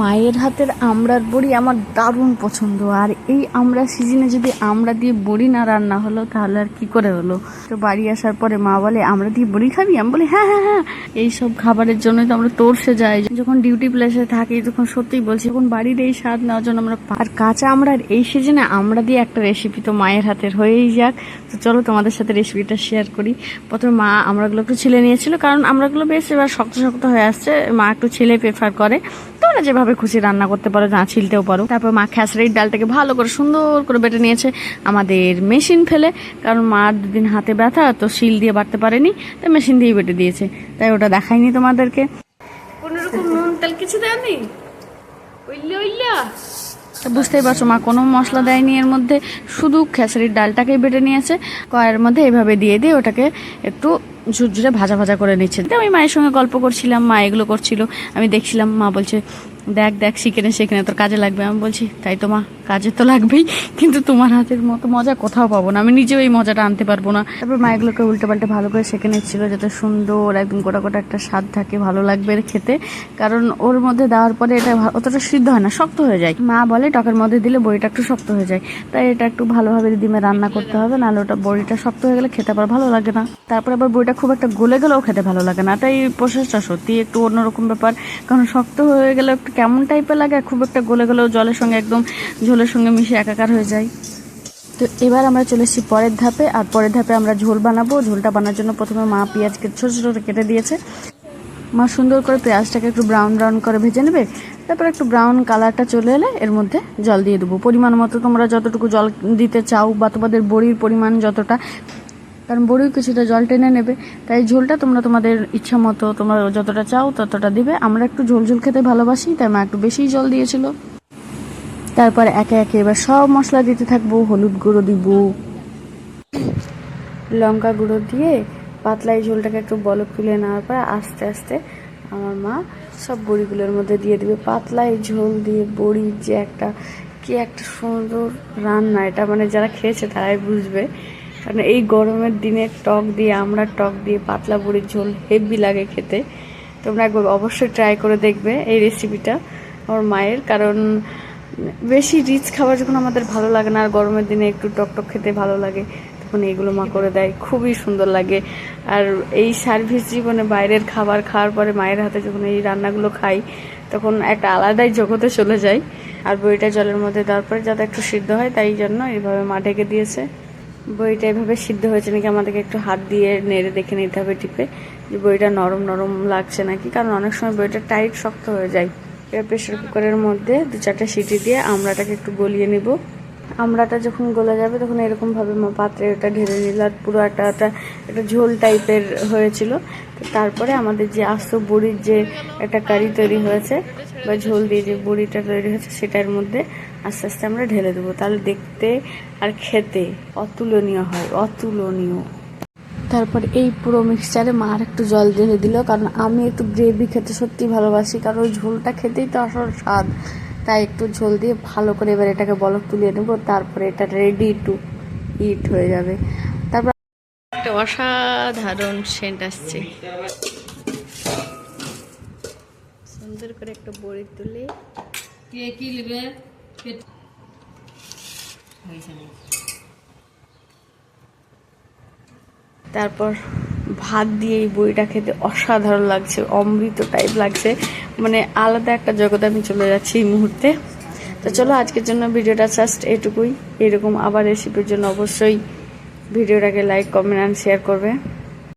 মায়ের হাতের আমড়ার বড়ি আমার দারুণ পছন্দ। আর এই আমড়া সিজনে যদি আমড়া দিয়ে বড়ি না রান্না হলো, তাহলে আর কি করে হলো? তো বাড়ি আসার পরে মা বলে আমড়া দিয়ে বড়ি খাবি? আমি বলি হ্যাঁ হ্যাঁ হ্যাঁ। এইসব খাবারের জন্যই তো আমরা তোরসে যাই। যখন ডিউটি প্লেসে থাকি, তখন সত্যিই বলছি যখন বাড়ির এই স্বাদ নেওয়ার জন্য আমরা আর কাঁচা আমড়ার এই সিজনে আমরা দিয়ে একটা রেসিপি তো মায়ের হাতের হয়েই যাক। তো চলো তোমাদের সাথে রেসিপিটা শেয়ার করি। প্রথমে মা আমড়াগুলো একটু ছিলে নিয়েছিল, কারণ আমড়াগুলো বেশ এবার শক্ত শক্ত হয়ে আসছে। মা একটু ছেলে প্রেফার করে। তো তোমরা যেভাবে খুশি রান্না করতে পারো না ছিলতেও পারো। তারপর মা খেসারির ডালটাকে ভালো করে সুন্দর করে বেটে নিয়েছে। আমাদের মেশিন ফেলে কারণ মার দুদিন হাতে ব্যথা তো শিল দিয়ে বাটতে পারেনি তাই মেশিন দিয়ে বেটে দিয়েছে। তাই ওটা দেখাইনি তোমাদেরকে। কোনো রকম নুন তেল কিছু দেয়নি? উইল্লা উইল্লা। তা বুঝতেই পারছ মা কোনো মশলা দেয়নি এর মধ্যে। শুধু খেসারির ডালটাকেই বেটে নিয়েছে। কয়ের মধ্যে এভাবে দিয়ে দিয়ে ওটাকে একটু ঝুরঝুরে ভাজা ভাজা করে নিচ্ছে তো আমি মায়ের সঙ্গে গল্প করছিলাম, মা এগুলো করছিল। আমি দেখছিলাম, মা বলছে, দেখ দেখ শিখে নে শিখে নে তোর কাজে লাগবে। আমি বলছি, তাই তো মা, কাজে তো লাগবেই, কিন্তু তোমার হাতের মতো মজা কোথাও পাবো না। আমি নিজেও এই মজাটা আনতে পারব না। তারপর মা এগুলোকে উল্টে পাল্টে ভালো করে শেখে নিচ্ছিল, যাতে সুন্দর একদম গোটা গোটা একটা স্বাদ থাকে, ভালো লাগবে খেতে। কারণ ওর মধ্যে দেওয়ার পরে এটা অতটা সিদ্ধ হয় না, শক্ত হয়ে যায়। মা বলে, টকের মধ্যে দিলে বড়িটা একটু শক্ত হয়ে যায়। তাই এটা একটু ভালোভাবে দিদিমে রান্না করতে হবে, নাহলে ওটা বড়িটা শক্ত হয়ে গেলে খেতে আবার ভালো লাগে না। তারপর আবার বড়িটা খুব একটা গলে গেলেও খেতে ভালো লাগে না। তাই প্রসেসটা সত্যি একটু অন্যরকম ব্যাপার। কারণ শক্ত হয়ে গেলে একটু কেমন টাইপের লাগে, খুব একটা গলে গেলেও জলের সঙ্গে একদম ঝোলের সঙ্গে মিশে একাকার হয়ে যায়। তো এবার আমরা চলে এসেছি পরের ধাপে, আর পরের ধাপে আমরা ঝোল বানাবো। ঝোলটা বানার জন্য প্রথমে মা পেঁয়াজকে ছোটো ছোটো কেটে দিয়েছে। মা সুন্দর করে পেঁয়াজটাকে একটু ব্রাউন ব্রাউন করে ভেজে নেবে। তারপর একটু ব্রাউন কালারটা চলে এলে এর মধ্যে জল দিয়ে দেবো। পরিমাণ মতো তোমরা যতটুকু জল দিতে চাও বা তোমাদের বড়ির পরিমাণ যতটা কারণ বড়িও কিছুটা জল টেনে নেবে। তাই ঝোলটা তোমরা তোমাদের ইচ্ছা মতো, তোমরা যতটা চাও ততটা দিবে। আমরা একটু ঝোল ঝোল খেতে ভালোবাসি, তাই মা একটু বেশিই জল দিয়েছিল। তারপর একে একে এবার সব মশলা দিতে থাকব, হলুদ গুঁড়ো দিব। লঙ্কা গুঁড়ো দিয়ে পাতলা এই ঝোলটাকে একটু বলক তুলে নেওয়ার পরে আস্তে আস্তে আমার মা সব বড়িগুলোর মধ্যে দিয়ে দিবে। পাতলা এই ঝোল দিয়ে বড়ির যে একটা, কি একটা সুন্দর রান্না। এটা মানে যারা খেয়েছে তারাই বুঝবে। কারণ এই গরমের দিনে টক দিয়ে, আমরা টক দিয়ে পাতলা বড়ির ঝোল হেভি লাগে খেতে। তোমরা একবার অবশ্যই ট্রাই করে দেখবে এই রেসিপিটা আমার মায়ের। কারণ বেশি রিচ খাবার যখন আমাদের ভালো লাগে না, আর গরমের দিনে একটু টক টক খেতে ভালো লাগে, তখন এগুলো মা করে দেয়, খুবই সুন্দর লাগে। আর এই সার্ভিস জীবনে বাইরের খাবার খাওয়ার পরে মায়ের হাতে যখন এই রান্নাগুলো খাই, তখন একটা আলাদাই জগতে চলে যায় আর বইটা জলের মধ্যে দেওয়ার পরে যাতে একটু সিদ্ধ হয়, তাই জন্য এইভাবে মা ঢেকে দিয়েছে। বইটা এভাবে সিদ্ধ হয়েছে নাকি আমাদেরকে একটু হাত দিয়ে নেড়ে দেখে নিতে হবে টিপে যে বইটা নরম নরম লাগছে নাকি? কারণ অনেক সময় বইটা টাইট, শক্ত হয়ে যায়। এবার প্রেশার কুকারের মধ্যে দু চারটা সিটি দিয়ে আমরাটাকে একটু গলিয়ে নিব। আমড়াটা যখন গলে যাবে, তখন এরকমভাবে পাত্রে ওটা ঢেলে নিল আর পুরো একটা একটা একটা ঝোল টাইপের হয়েছিল। তারপরে আমাদের যে আস্ত বড়ির যে একটা কারি তৈরি হয়েছে, বা ঝোল দিয়ে যে বড়িটা তৈরি হয়েছে, সেটার মধ্যে আস্তে আস্তে আমরা ঢেলে দেবো। তাহলে দেখতে আর খেতে অতুলনীয় হয়, অতুলনীয়। তারপর এই পুরো মিক্সচারে মা আর একটু জল ঢেলে দিল, কারণ আমি একটু গ্রেভি খেতে সত্যি ভালোবাসি, কারণ ওই ঝোলটা খেতেই তো আসল স্বাদ। তাই একটু ঝোল দিয়ে ভালো করে এবার এটাকে বলক তুলিয়ে নেব তারপরে এটা রেডি টু ইট হয়ে যাবে। তারপর একটা অসাধারণ সেন্ট আসছে। সুন্দর করে একটা বড়ি তুলে। কে কি নেবে? তারপর ভাত দিয়ে এই বইটা খেতে অসাধারণ লাগছে অমৃত টাইপ লাগছে। মানে আলাদা একটা জগতে আমি চলে যাচ্ছি এই মুহূর্তে। তো চলো আজকের জন্য ভিডিওটা জাস্ট এটুকুই। এরকম আবার রেসিপির জন্য অবশ্যই ভিডিওটাকে লাইক কমেন্ট অ্যান্ড শেয়ার করবে।